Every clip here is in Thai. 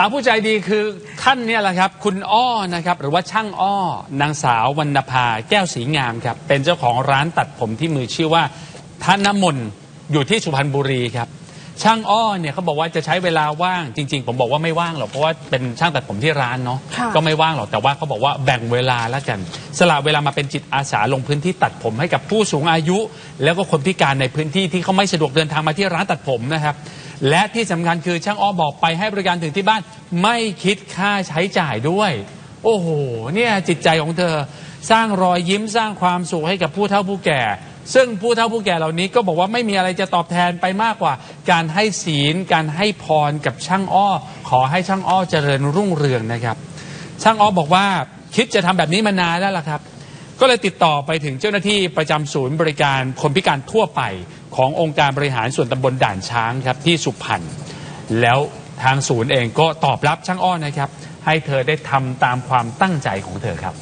าวผู้ใจดีคือท่านเนี่ยแหละครับ คุณอ้อนะครับ หรือว่าช่างอ้อนางสาววรรณภาแก้วสีงามครับ เป็นเจ้าของร้านตัดผมที่มือชื่อว่าธนมนอยู่ที่สุพรรณบุรีครับ ช่างอ้อเนี่ยเขาบอกว่าจะใช้เวลาว่างจริง ๆ ผมบอกว่าไม่ว่างหรอกเพราะว่าเป็นช่างตัดผมที่ร้านเนาะค่ะก็ไม่ว่างหรอกแต่ว่าเขาบอกว่าแบ่งเวลาแล้วกัน สละเวลามาเป็นจิตอาสาลงพื้นที่ตัดผมให้กับผู้สูงอายุ แล้วก็คนพิการในพื้นที่ที่เขาไม่สะดวกเดินทางมาที่ร้านตัดผมนะครับ และที่สำคัญคือช่างอ้อบอกไปให้บริการถึงที่บ้านไม่คิดค่าใช้จ่ายด้วย โอ้โห เนี่ยจิตใจของเธอสร้างรอยยิ้มสร้างความสุขให้กับผู้เฒ่าผู้แก่ ซึ่งผู้เฒ่าผู้แก่เหล่านี้ก็บอกว่าไม่มีอะไรจะตอบแทนไปมากกว่า การให้ศีล การให้พรกับช่างอ้อ ขอให้ช่างอ้อเจริญรุ่งเรืองนะครับ ช่างอ้อบอกว่าคิดจะทำแบบนี้มานานแล้วล่ะครับ ก็เลยติดต่อไปถึงเจ้าหน้าที่ประจำศูนย์บริการคนพิการทั่วไปขององค์การบริหารส่วนตำบลด่านช้างครับที่สุพรรณแล้วทางศูนย์เองก็ตอบรับช่างอ้อนะครับ ให้เธอได้ทำตามความตั้งใจของเธอครับ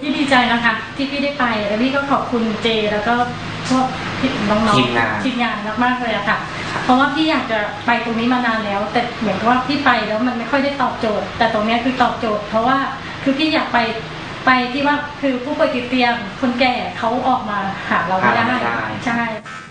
พี่ดีใจนะคะที่พี่ได้ไปแล้วพี่ก็ขอบคุณเจ แล้วก็พวกพี่น้องๆทีมงาน ทีมงานมากๆเลยอะค่ะ เพราะว่าพี่อยากจะไปตรงนี้มานานแล้ว แต่เหมือนกับว่าพี่ไปแล้วมันไม่ค่อยได้ตอบโจทย์ แต่ตรงเนี้ยคือตอบโจทย์ เพราะว่าคือพี่อยากไป ไปที่ว่าคือผู้ป่วยติดเตียงคนแก่เขาออกมาหาเราไม่ได้หาไม่ได้ ใช่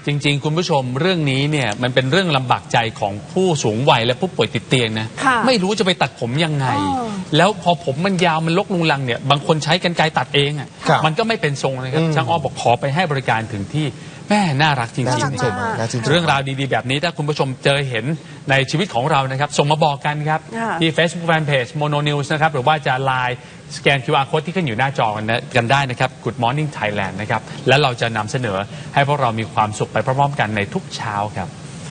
จริง ๆ คุณผู้ชมเรื่องนี้เนี่ยมันเป็นเรื่องลำบากใจของผู้สูงวัยและผู้ป่วยติดเตียงนะค่ะไม่รู้จะไปตัดผมยังไงอ๋อแล้วพอผมมันยาวมันลกลุงลังเนี่ยบางคนใช้กันไกรตัดเองอะครับมันก็ไม่เป็นทรงนะครับอืมช่างอ้อบอกขอไปให้บริการถึงที่ แม่น่ารักจริงน่าๆชื่นชมมากน่าชื่นชม เรื่องราวดีๆ แบบนี้ถ้าคุณผู้ชมเจอเห็นในชีวิตของเรานะครับ ส่งมาบอกกันครับ ค่ะ ที่ Facebook Fanpage Mono News นะครับ หรือว่าจะไลน์สแกน QR Code ที่ขึ้นอยู่หน้าจอกันนะกันได้นะครับ Good Morning Thailand นะครับ และเราจะนำเสนอให้พวกเรามีความสุขไปพร้อมๆกันในทุกเช้าครับ